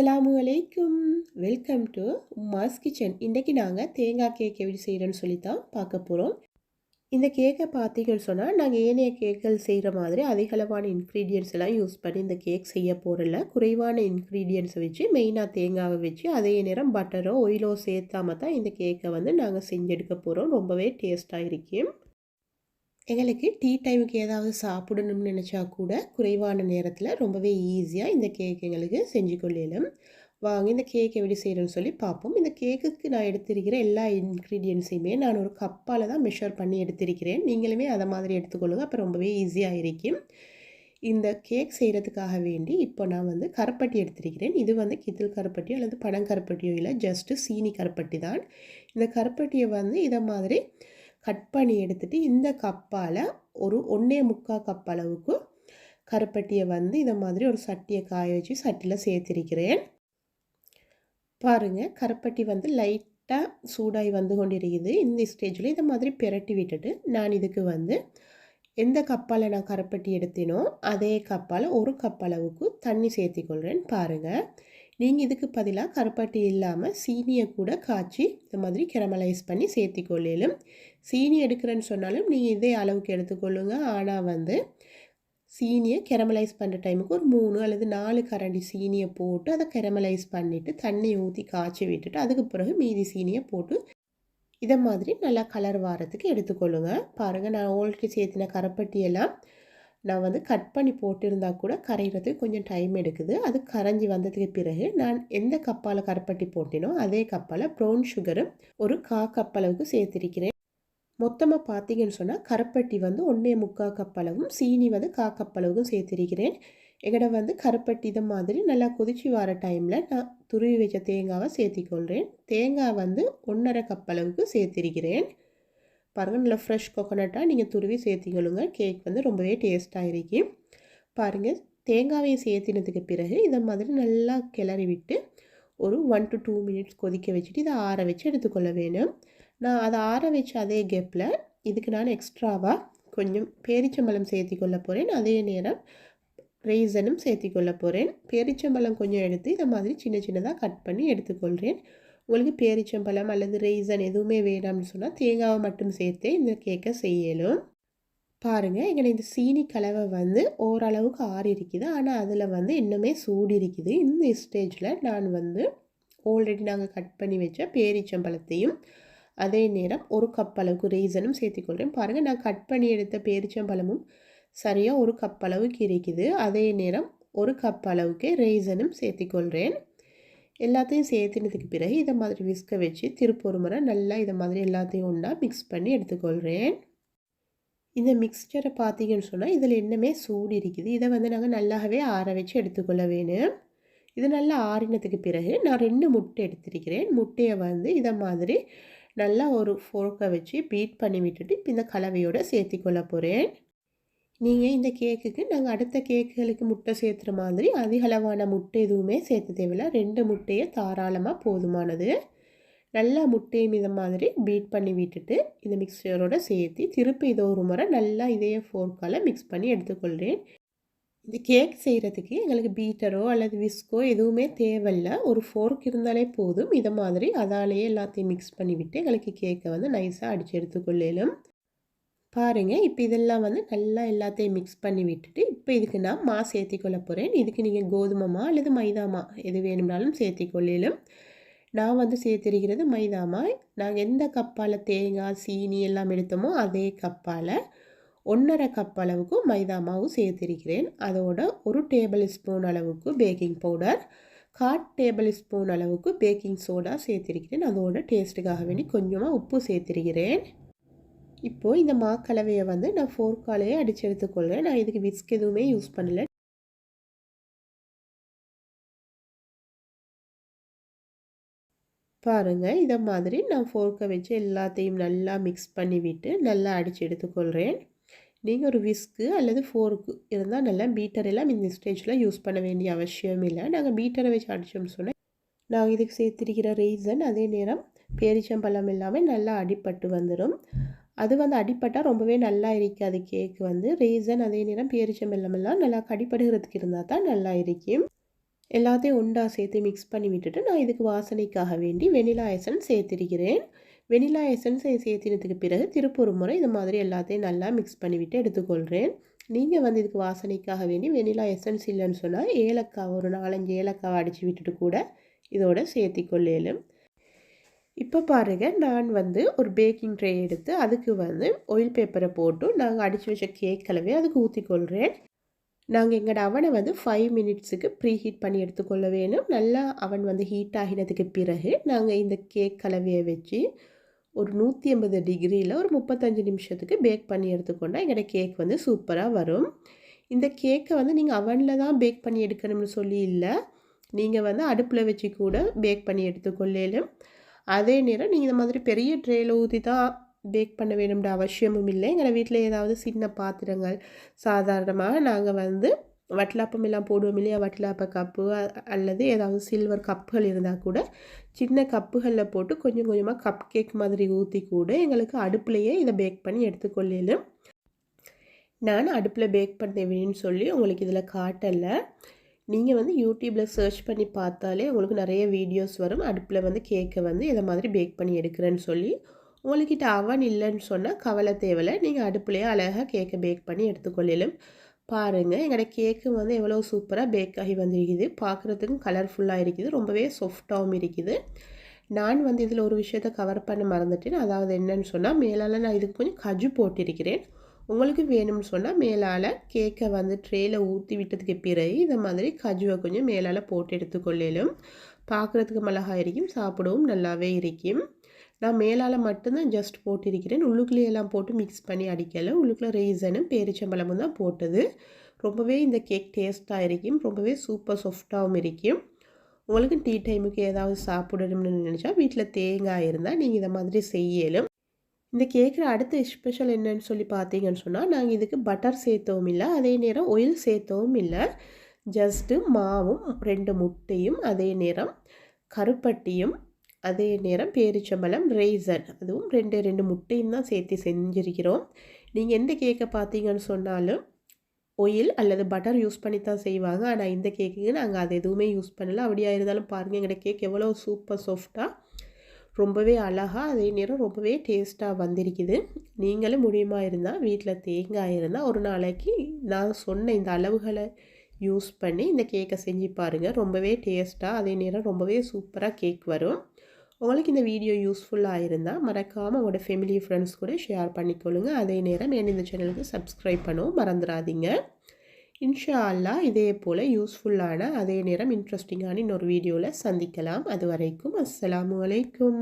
அஸ்லாமு அலைக்கும். Welcome to Uma's kitchen இன்றைக்கி நாங்கள் தேங்காய் கேக் எப்படி செய்கிறோன்னு சொல்லி தான் பார்க்க போகிறோம் இந்த கேக்கை பார்த்தீங்கன்னு சொன்னால் நாங்கள் ஏனைய கேக்கள் செய்கிற மாதிரி அதிகளவான இன்க்ரீடியன்ஸ் எல்லாம் யூஸ் பண்ணி இந்த கேக் செய்ய போகிறல குறைவான இன்க்ரீடியன்ஸை வச்சு மெயினாக தேங்காவை வச்சு அதே நேரம் பட்டரோ ஒயிலோ சேர்த்தாம தான் இந்த கேக்கை வந்து நாங்கள் செஞ்செடுக்க போகிறோம் ரொம்பவே டேஸ்ட்டாக இருக்கும் எங்களுக்கு டீ டைமுக்கு ஏதாவது சாப்பிடணும்னு நினச்சா கூட குறைவான நேரத்தில் ரொம்பவே ஈஸியாக இந்த கேக் எங்களுக்கு செஞ்சு கொள்ளலும். வாங்க இந்த கேக் எப்படி செய்கிறேன்னு சொல்லி பார்ப்போம். இந்த கேக்குக்கு நான் எடுத்திருக்கிற எல்லா இன்க்ரீடியன்ஸையுமே நான் ஒரு கப்பால் தான் மெஷர் பண்ணி எடுத்திருக்கிறேன். நீங்களுமே அதை மாதிரி எடுத்துக்கொள்ளுங்க. அப்போ ரொம்பவே ஈஸியாக இருக்கும். இந்த கேக் செய்கிறதுக்காக வேண்டி இப்போ நான் வந்து கருப்பட்டி எடுத்திருக்கிறேன். இது வந்து கித்தில் கருப்பட்டியோ அல்லது பனங்கருப்பட்டியோ இல்லை ஜஸ்ட்டு சீனி கருப்பட்டி தான். இந்த கருப்பட்டியை வந்து இதை மாதிரி கட் பண்ணி எடுத்துகிட்டு இந்த கப்பால் ஒரு ஒன்றே முக்கால் கப் அளவுக்கு கருப்பட்டியை வந்து இதை மாதிரி ஒரு சட்டியை காய வச்சு சட்டியில் சேர்த்திருக்கிறேன். பாருங்கள் கருப்பட்டி வந்து லைட்டாக சூடாகி வந்து கொண்டிருக்குது. இந்த ஸ்டேஜில் இதை மாதிரி பிரட்டி விட்டுட்டு நான் இதுக்கு வந்து எந்த கப்பால் நான் கருப்பட்டி எடுத்தேனோ அதே கப்பால் ஒரு கப் அளவுக்கு தண்ணி சேர்த்திக்கொள்கிறேன் பாருங்கள் நீங்கள் இதுக்கு பதிலாக கருப்பட்டி இல்லாமல் சீனியை கூட காய்ச்சி இந்த மாதிரி கெரமலைஸ் பண்ணி சேர்த்திக்கொள்ளிலும். சீனி எடுக்கிறேன்னு சொன்னாலும் நீங்கள் இதே அளவுக்கு எடுத்துக்கொள்ளுங்க. ஆனால் வந்து சீனியை கெரமலைஸ் பண்ணுற டைமுக்கு ஒரு மூணு அல்லது நாலு கரண்டி சீனியை போட்டு அதை கெரமலைஸ் பண்ணிவிட்டு தண்ணியை ஊற்றி காய்ச்சி விட்டுட்டு அதுக்கு பிறகு மீதி சீனியை போட்டு இதை மாதிரி நல்லா கலர் வாரத்துக்கு எடுத்துக்கொள்ளுங்க. பாருங்கள் நான் ஆல்ரெடி சேர்த்தின கரப்பட்டியெல்லாம் நான் வந்து கட் பண்ணி போட்டிருந்தா கூட கரைகிறதுக்கு கொஞ்சம் டைம் எடுக்குது. அது கரைஞ்சி வந்ததுக்கு பிறகு நான் எந்த கப்பால் கருப்பட்டி போட்டினோ அதே கப்பால் ப்ரௌன் சுகரும் ஒரு கா கப் அளவுக்கு சேர்த்திருக்கிறேன். மொத்தமாக பார்த்தீங்கன்னு சொன்னால் கருப்பட்டி வந்து ஒன்றே முக்கால் கப் அளவும் சீனி வந்து கா கப் அளவுக்கும் சேர்த்திருக்கிறேன். எங்கட வந்து கருப்பட்டி இதை மாதிரி நல்லா கொதிச்சு வர டைமில் நான் துருவி வச்ச தேங்காவை சேர்த்திக்கொள்கிறேன் தேங்காய் வந்து ஒன்றரை கப் அளவுக்கு சேர்த்திருக்கிறேன். பாருங்கள் நல்லா ஃப்ரெஷ் கொக்கனட்டாக நீங்கள் துருவி சேர்த்திக்கொள்ளுங்க கேக் வந்து ரொம்பவே டேஸ்ட்டாக இருக்கும் பாருங்கள் தேங்காவையும் சேர்த்தினதுக்கு பிறகு இதை மாதிரி நல்லா கிளறி விட்டு ஒரு ஒன் டு டூ மினிட்ஸ் கொதிக்க வச்சுட்டு இதை ஆற வச்சு எடுத்துக்கொள்ள வேணும். நான் அதை ஆற வச்ச அதே கேப்பில் இதுக்கு நான் எக்ஸ்ட்ராவாக கொஞ்சம் பேரிச்சம்பழம் சேர்த்திக்கொள்ள போகிறேன் அதே நேரம் ரீசனும் சேர்த்திக்கொள்ள போகிறேன் பேரிச்சம்பழம் கொஞ்சம் எடுத்து இதை மாதிரி சின்ன சின்னதாக கட் பண்ணி எடுத்துக்கொள்கிறேன் உங்களுக்கு பேரிச்சம்பழம் அல்லது ரீசன் எதுவுமே வேணாம்னு சொன்னால் தேங்காவை மட்டும் சேர்த்தே இந்த கேக்கை செய்யலும் பாருங்கள் எங்களை இந்த சீனி கலவை வந்து ஓரளவுக்கு ஆறி இருக்குது ஆனால் அதில் வந்து இன்னுமே சூடு இருக்குது. இந்த ஸ்டேஜில் நான் வந்து ஆல்ரெடி நாங்கள் கட் பண்ணி வச்ச பேரிச்சம்பழத்தையும் அதே நேரம் ஒரு கப் அளவுக்கு ரீசனும் சேர்த்துக்கொள்கிறேன் பாருங்கள் நான் கட் பண்ணி எடுத்த பேரிச்சம்பழமும் சரியாக ஒரு கப் அளவுக்கு இருக்குது. அதே நேரம் ஒரு கப் அளவுக்கு ரீசனும் சேர்த்துக்கொள்கிறேன் எல்லாத்தையும் சேர்த்துனதுக்கு பிறகு இதை மாதிரி விஸ்க வச்சு திருப்ப ஒரு முறை நல்லா இதை மாதிரி எல்லாத்தையும் ஒன்றா மிக்ஸ் பண்ணி எடுத்துக்கொள்கிறேன் இந்த மிக்ஸ்சரை பார்த்தீங்கன்னு சொன்னால் இதில் என்னமே சூடு இருக்குது. இதை வந்து நாங்கள் நல்லாவே ஆற வச்சு எடுத்துக்கொள்ள வேணும். இது நல்லா ஆறினதுக்கு பிறகு நான் ரெண்டு முட்டை எடுத்திருக்கிறேன். முட்டையை வந்து இதை மாதிரி நல்லா ஒரு ஃபோர்க்கை வச்சு பீட் பண்ணி விட்டுட்டு இப்போ இந்த கலவையோடு சேர்த்திக்கொள்ள போகிறேன் நீங்கள் இந்த கேக்குக்கு நாங்கள் அடுத்த கேக்குகளுக்கு முட்டை சேர்த்துற மாதிரி அதிகளவான முட்டை எதுவுமே சேர்த்து தேவையில்ல. ரெண்டு முட்டையை தாராளமாக போதுமானது. நல்லா முட்டையும் இதை மாதிரி பீட் பண்ணி விட்டுட்டு இந்த மிக்சரோட சேர்த்து திருப்பி இதை ஒரு முறை நல்லா இதே ஃபோர்க்கால் மிக்ஸ் பண்ணி எடுத்துக்கொள்கிறேன் இந்த கேக் செய்கிறதுக்கு எங்களுக்கு பீட்டரோ அல்லது விஸ்கோ எதுவுமே தேவையில்ல. ஒரு ஃபோர்க் இருந்தாலே போதும். இதை மாதிரி அதாலேயே எல்லாத்தையும் மிக்ஸ் பண்ணிவிட்டு எங்களுக்கு கேக்கை வந்து நைஸாக அடித்து எடுத்துக்கொள்ளலும். பாருங்கள் இப்போ இதெல்லாம் வந்து நல்லா எல்லாத்தையும் மிக்ஸ் பண்ணி விட்டுட்டு இப்போ இதுக்கு நான் மா சேர்த்திக்கொள்ள போகிறேன் இதுக்கு நீங்கள் கோதுமைமா அல்லது மைதாமா எது வேணும்னாலும் சேர்த்திக்கொள்ளிலும். நான் வந்து சேர்த்திருக்கிறது மைதாமா நாங்கள் எந்த கப்பால் தேங்காய் சீனி எல்லாம் எடுத்தோமோ அதே கப்பால் ஒன்றரை கப் அளவுக்கு மைதா மாவு சேர்த்திருக்கிறேன். அதோட ஒரு டேபிள் ஸ்பூன் அளவுக்கு பேக்கிங் பவுடர் காட் டேபிள் ஸ்பூன் அளவுக்கு பேக்கிங் சோடா சேர்த்திருக்கிறேன். அதோட டேஸ்ட்டுக்காக வேண்டி கொஞ்சமாக உப்பு சேர்த்திருக்கிறேன். இப்போது இந்த மாக்கலவையை வந்து நான் ஃபோர்க்காலேயே அடித்து எடுத்துக்கொள்கிறேன் நான் இதுக்கு விஸ்க் எதுவுமே யூஸ் பண்ணல. பாருங்கள் இதை மாதிரி நான் ஃபோர்க்கை வச்சு எல்லாத்தையும் நல்லா மிக்ஸ் பண்ணி விட்டு நல்லா அடித்து எடுத்துக்கொள்கிறேன் நீங்கள் ஒரு விஸ்க்கு அல்லது ஃபோர்க்கு இருந்தால் நல்லா பீட்டர் எல்லாம் இந்த ஸ்டேஜில் யூஸ் பண்ண வேண்டிய அவசியம் இல்லை. நாங்கள் பீட்டரை வச்சு அடித்தோம்னு சொன்னால் நாங்கள் இதுக்கு சேர்த்திருக்கிற ரீசன் அதே நேரம் பேரிச்சம்பழம் எல்லாமே நல்லா அடிப்பட்டு வந்துடும் அது வந்து அடிப்பட்டால் ரொம்பவே நல்லா இருக்காது கேக்கு வந்து. ரீசன் அதே நேரம் பேரிச்சம்பழம் நல்லா கடிப்படுகிறதுக்கு இருந்தால் தான் நல்லா இருக்கும் எல்லாத்தையும் உண்டா சேர்த்து மிக்ஸ் பண்ணி விட்டுட்டு நான் இதுக்கு வாசனைக்காக வேண்டி வெனிலா எசன்ஸ் சேர்த்திருக்கிறேன். வெனிலா எசன்ஸை சேர்த்தினதுக்கு பிறகு திருப்பூர் முறை இந்த மாதிரி எல்லாத்தையும் நல்லா மிக்ஸ் பண்ணிவிட்டு எடுத்துக்கொள்கிறேன் நீங்கள் வந்து இதுக்கு வாசனைக்காக வேண்டி வெனிலா எசன்ஸ் இல்லைன்னு சொன்னால் ஏலக்காய் ஒரு நாலஞ்சு ஏலக்காய் அடித்து விட்டுட்டு கூட இதோட சேர்த்திக்கொள்ளேலும். இப்போ பாருங்கள் நான் வந்து ஒரு பேக்கிங் ட்ரே எடுத்து அதுக்கு வந்து ஆயில் பேப்பரை போட்டு நாங்கள் அடித்து வச்ச கேக் கலவையை அதுக்கு ஊற்றிக்கொள்கிறேன் நாங்கள் எங்களோட அவனை வந்து ஃபைவ் மினிட்ஸுக்கு ப்ரீ ஹீட் பண்ணி எடுத்துக்கொள்ள வேணும். நல்லா அவன் வந்து ஹீட் ஆகினதுக்கு பிறகு நாங்கள் இந்த கேக் கலவையை வச்சு ஒரு நூற்றி ஐம்பது டிகிரியில் ஒரு முப்பத்தஞ்சு நிமிஷத்துக்கு பேக் பண்ணி எடுத்துக்கொண்டால் எங்களோட கேக் வந்து சூப்பராக வரும். இந்த கேக்கை வந்து நீங்கள் அவனில் தான் பேக் பண்ணி எடுக்கணும்னு சொல்லி இல்லை. நீங்கள் வந்து அடுப்பில் வச்சு கூட பேக் பண்ணி எடுத்துக்கொள்ளலும். அதே நேரம் நீங்கள் இந்த மாதிரி பெரிய ட்ரேயில் ஊற்றி தான் பேக் பண்ண வேணும்ன்ற அவசியமும் இல்லை. எங்கள் வீட்டில் ஏதாவது சின்ன பாத்திரங்கள் சாதாரணமாக நாங்கள் வந்து வட்டலாப்பம் எல்லாம் போடுவோம் இல்லையா? வட்டலாப்ப கப்பு அல்லது ஏதாவது சில்வர் கப்புகள் இருந்தால் கூட சின்ன கப்புகளில் போட்டு கொஞ்சம் கொஞ்சமாக கப் கேக் மாதிரி ஊற்றி கூட எங்களுக்கு அடுப்புலையே இதை பேக் பண்ணி எடுத்துக்கொள்ளலும். நான் அடுப்பில் பேக் பண்ணுவேன்னு சொல்லி உங்களுக்கு இதில் காட்டலை. நீங்கள் வந்து யூடியூப்பில் சர்ச் பண்ணி பார்த்தாலே உங்களுக்கு நிறைய வீடியோஸ் வரும். அடுப்பில் வந்து கேக்கை வந்து இதை மாதிரி பேக் பண்ணி எடுக்கிறேன்னு சொல்லி உங்கள்கிட்ட அவன் இல்லைன்னு சொன்னால் கவலை தேவையில்லை. நீங்கள் அடுப்புலேயே அழகாக கேக்கை பேக் பண்ணி எடுத்துக்கொள்ளலும். பாருங்கள் எங்களோட கேக்கு வந்து எவ்வளோ சூப்பராக பேக் ஆகி வந்திருக்குது. பார்க்குறதுக்கும் கலர்ஃபுல்லாக இருக்குது. ரொம்பவே சாஃப்டாகவும் இருக்குது. நான் வந்து இதில் ஒரு விஷயத்தை கவர் பண்ண மறந்துட்டேன். அதாவது என்னன்னு சொன்னால் மேலால் நான் இதுக்கு கொஞ்சம் கஜு போட்டிருக்கிறேன். உங்களுக்கு வேணும்னு சொன்னால் மேலால் கேக்கை வந்து ட்ரேயில் ஊற்றி விட்டதுக்கு பிறகு இந்த மாதிரி கஜுவை கொஞ்சம் மேலால் போட்டு எடுத்துக்கொள்ளலும். பார்க்குறதுக்கு மிளகாய் இருக்கும் சாப்பிடவும் நல்லாவே இருக்கும் நான் மேலால் மட்டும்தான் ஜஸ்ட் போட்டிருக்கிறேன். உள்ளுக்குள்ளேயெல்லாம் போட்டு மிக்ஸ் பண்ணி அடிக்கலை. உள்ளுக்குள்ளே ரீசனும் பேரிச்சம்பழமும் தான் போட்டது. ரொம்பவே இந்த கேக் டேஸ்ட்டாக இருக்கும் ரொம்பவே சூப்பர் சாஃப்டாகவும் இருக்கும் உங்களுக்கு டீ டைமுக்கு ஏதாவது சாப்பிடணும்னு நினச்சா வீட்டில் தேங்காய் இருந்தால் நீங்கள் இதை மாதிரி செய்யலும். இந்த கேக்கில் அடுத்த ஸ்பெஷல் என்னன்னு சொல்லி பார்த்தீங்கன்னு சொன்னால் நாங்கள் இதுக்கு பட்டர் சேர்த்தவும் இல்லை அதே நேரம் ஒயில் சேர்த்தவும் இல்லை. ஜஸ்ட்டு மாவும் ரெண்டு முட்டையும் அதே நேரம் கருப்பட்டியும் அதே நேரம் பேரிச்சம்பழம் ரேசன் அதுவும் ரெண்டு ரெண்டு முட்டையும் தான் சேர்த்து செஞ்சுருக்கிறோம். நீங்கள் எந்த கேக்கை பார்த்தீங்கன்னு சொன்னாலும் ஒயில் அல்லது பட்டர் யூஸ் பண்ணி தான் செய்வாங்க. ஆனால் இந்த கேக்குக்கு நாங்கள் அது எதுவுமே யூஸ் பண்ணலை. அப்படியா இருந்தாலும் பாருங்கள் எங்களோட கேக் எவ்வளோ சூப்பர் சாஃப்டாக ரொம்பவே அழகாக அதே நேரம் ரொம்பவே டேஸ்ட்டாக வந்திருக்குது. நீங்களும் முடியுமா இருந்தால் வீட்டில் தேங்காய் இருந்தால் ஒரு நாளைக்கு நான் சொன்ன இந்த அளவுகளை யூஸ் பண்ணி இந்த கேக்கை செஞ்சு பாருங்கள் ரொம்பவே டேஸ்ட்டாக அதே நேரம் ரொம்பவே சூப்பராக கேக் வரும். உங்களுக்கு இந்த வீடியோ யூஸ்ஃபுல்லாக இருந்தால் மறக்காமல் உங்களோட ஃபேமிலி ஃப்ரெண்ட்ஸ் கூட ஷேர் பண்ணிக்கொள்ளுங்க. அதே நேரம் என் இந்த சேனலுக்கு சப்ஸ்கிரைப் பண்ணவும் மறந்துடாதீங்க. இன்ஷா அல்லா இதே போல் யூஸ்ஃபுல்லான அதே நேரம் இன்ட்ரெஸ்டிங்கான இன்னொரு வீடியோவில் சந்திக்கலாம். அது வரைக்கும் அஸ்லாம் வலைக்கும்